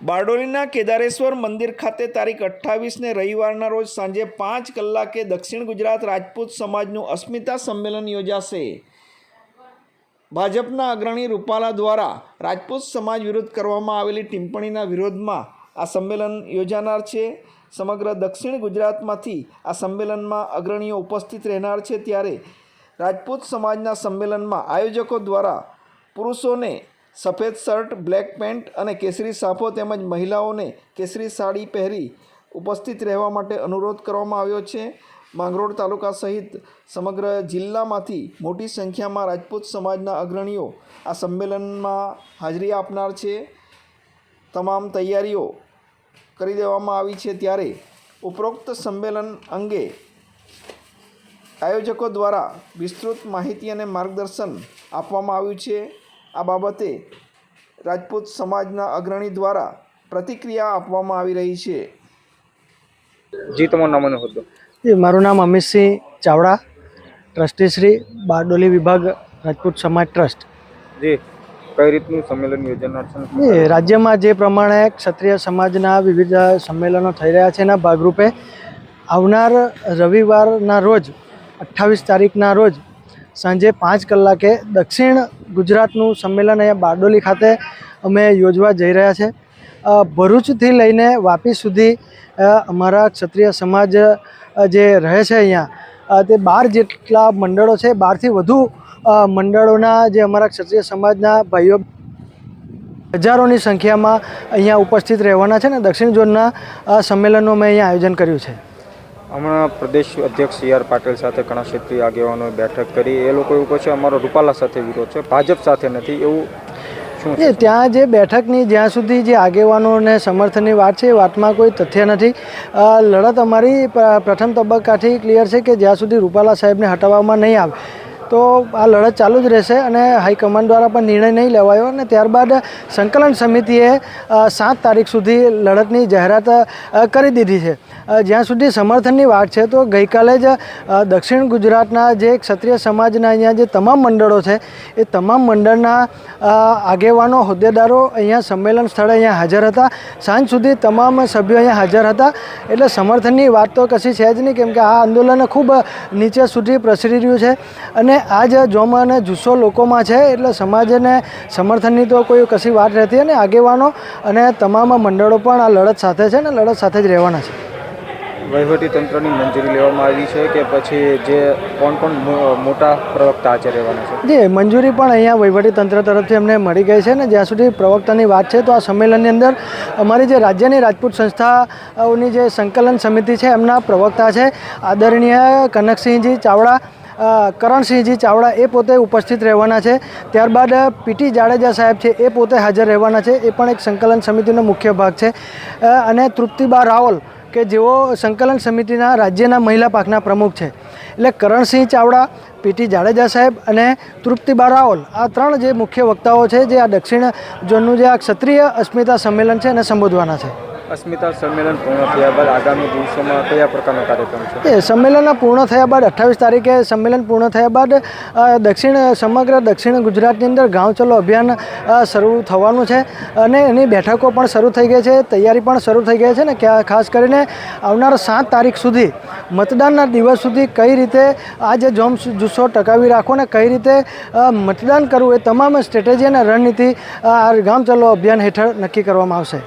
બારડોલીના કેદારેશ્વર મંદિર ખાતે તારીખ અઠ્ઠાવીસને રવિવારના રોજ સાંજે પાંચ કલાકે દક્ષિણ ગુજરાત રાજપૂત સમાજનું અસ્મિતા સંમેલન યોજાશે. ભાજપના અગ્રણી રૂપાલા દ્વારા રાજપૂત સમાજ વિરુદ્ધ કરવામાં આવેલી ટિપ્પણીના વિરોધમાં આ સંમેલન યોજાનાર છે. સમગ્ર દક્ષિણ ગુજરાતમાંથી આ સંમેલનમાં અગ્રણીઓ ઉપસ્થિત રહેનાર છે. ત્યારે રાજપૂત સમાજના સંમેલનમાં આયોજકો દ્વારા પુરુષોને સફેદ શર્ટ, બ્લેક પેન્ટ અને કેસરી સાફો તેમજ મહિલાઓને કેસરી સાડી પહેરી ઉપસ્થિત રહેવા માટે અનુરોધ કરવામાં આવ્યો છે. માંગરોળ તાલુકા સહિત સમગ્ર જિલ્લામાંથી મોટી સંખ્યામાં રાજપૂત સમાજના અગ્રણીઓ આ સંમેલનમાં હાજરી આપનાર છે. તમામ તૈયારીઓ કરી દેવામાં આવી છે ત્યારે ઉપરોક્ત સંમેલન અંગે આયોજકો દ્વારા વિસ્તૃત માહિતી અને માર્ગદર્શન આપવામાં આવ્યું છે. આ બાબતે રાજપૂત સમાજના અગ્રણી દ્વારા પ્રતિક્રિયા આપવામાં આવી રહી છે. જી તમારું નામ અને હોદ્દો. એ મારું નામ અમિતસિંહ ચાવડા ટ્રસ્ટી શ્રી બારડોલી વિભાગ રાજપૂત સમાજ ટ્રસ્ટ. જી કઈ રીતનું સંમેલન યોજાનાર છે? રાજ્યમાં જે પ્રમાણે ક્ષત્રિય સમાજના વિવિધ સંમેલનો થઈ રહ્યા છે એના ભાગરૂપે આવનાર રવિવારના રોજ અઠ્ઠાવીસ તારીખના રોજ સાંજે પાંચ કલાકે દક્ષિણ ગુજરાતનું સંમેલન અહીંયા બારડોલી ખાતે અમે યોજવા જઈ રહ્યા છે. ભરૂચથી લઈને વાપી સુધી અમારા ક્ષત્રિય સમાજ જે રહે છે અહીંયા તે બાર જેટલા મંડળો છે, બારથી વધુ મંડળોના જે અમારા ક્ષત્રિય સમાજના ભાઈઓ હજારોની સંખ્યામાં અહીંયા ઉપસ્થિત રહેવાના છે ને દક્ષિણ ઝોનના સંમેલનનું અમે અહીંયા આયોજન કર્યું છે. હમણાં પ્રદેશ અધ્યક્ષ સી આર પાટીલ સાથે ઘણા ક્ષેત્રીય આગેવાનોએ બેઠક કરી. એ લોકો એવું કહે છે, અમારો રૂપાલા સાથે વિરોધ છે, ભાજપ સાથે નથી, એવું એ ત્યાં જે બેઠકની, જ્યાં સુધી જે આગેવાનોને સમર્થનની વાત છે, એ વાતમાં કોઈ તથ્ય નથી. લડત અમારી પ્ર- પ્રથમ તબક્કાથી ક્લિયર છે કે જ્યાં સુધી રૂપાલા સાહેબને હટાવવામાં નહીં આવે તો આ લડત ચાલુ જ રહેશે અને હાઈકમાન્ડ દ્વારા પણ નિર્ણય નહીં લેવાયો અને ત્યારબાદ સંકલન સમિતિએ સાત તારીખ સુધી લડતની જાહેરાત કરી દીધી છે. જ્યાં સુધી સમર્થનની વાત છે, તો ગઈકાલે જ દક્ષિણ ગુજરાતના જે ક્ષત્રિય સમાજના અહીંયા જે તમામ મંડળો છે, એ તમામ મંડળના આગેવાનો, હોદ્દેદારો અહીંયા સંમેલન સ્થળે અહીંયા હાજર હતા. સાંજ સુધી તમામ સભ્યો અહીંયા હાજર હતા. એટલે સમર્થનની વાત તો કશી છે જ નહીં, કેમ કે આ આંદોલન ખૂબ નીચે સુધી પ્રસરી રહ્યું છે. અને આ જ જોમ જુસ્સો લોકોમાં છે, એટલે સમાજને સમર્થનની તો કોઈ કશી વાત રહેતી અને આગેવાનો અને તમામ મંડળો પણ આ લડત સાથે છે ને લડત સાથે જ રહેવાના છે. તંત્રની મંજૂરી લેવામાં આવી છે કે પછી જે કોણ કોણ મોટા પ્રવક્તા આજે રહેવાના છે? જે મંજૂરી પણ અહીંયા તંત્ર તરફથી અમને મળી ગઈ છે ને જ્યાં સુધી પ્રવક્તાની વાત છે તો આ સંમેલનની અંદર અમારી જે રાજ્યની રાજપૂત સંસ્થાઓની જે સંકલન સમિતિ છે એમના પ્રવક્તા છે આદરણીય કનકસિંહજી ચાવડા કરણસિંહજી ચાવડા એ પોતે ઉપસ્થિત રહેવાના છે. ત્યારબાદ પીટી જાડેજા સાહેબ છે એ પોતે હાજર રહેવાના છે. એ પણ એક સંકલન સમિતિનો મુખ્ય ભાગ છે. અને તૃપ્તિબા રાવલ કે જેઓ સંકલન સમિતિના રાજ્યના મહિલા પાકના પ્રમુખ છે. એટલે કરણસિંહ ચાવડા પીટી જાડેજા સાહેબ અને તૃપ્તિબા રાવલ, આ ત્રણ જે મુખ્ય વક્તાઓ છે, જે આ દક્ષિણ ઝોનનું જે આ ક્ષત્રિય અસ્મિતા સંમેલન છે એને સંબોધવાના છે. અસ્મિતા સંમેલન પૂર્ણ થયા બાદ આગામી દિવસોમાં કયા પ્રકારનો કાર્યક્રમ છે? એ સંમેલન પૂર્ણ થયા બાદ અઠ્ઠાવીસ તારીખે સંમેલન પૂર્ણ થયા બાદ દક્ષિણ, સમગ્ર દક્ષિણ ગુજરાતની અંદર ગાંવ ચલો અભિયાન શરૂ થવાનું છે. અને એની બેઠકો પણ શરૂ થઈ ગઈ છે, તૈયારી પણ શરૂ થઈ ગઈ છે ને ખાસ કરીને આવનાર સાત તારીખ સુધી મતદાનના દિવસ સુધી કઈ રીતે આ જે જોમ જુસ્સો ટકાવી રાખો ને કઈ રીતે મતદાન કરવું એ તમામ સ્ટ્રેટેજી અને રણનીતિ આ ગામ ચલો અભિયાન હેઠળ નક્કી કરવામાં આવશે.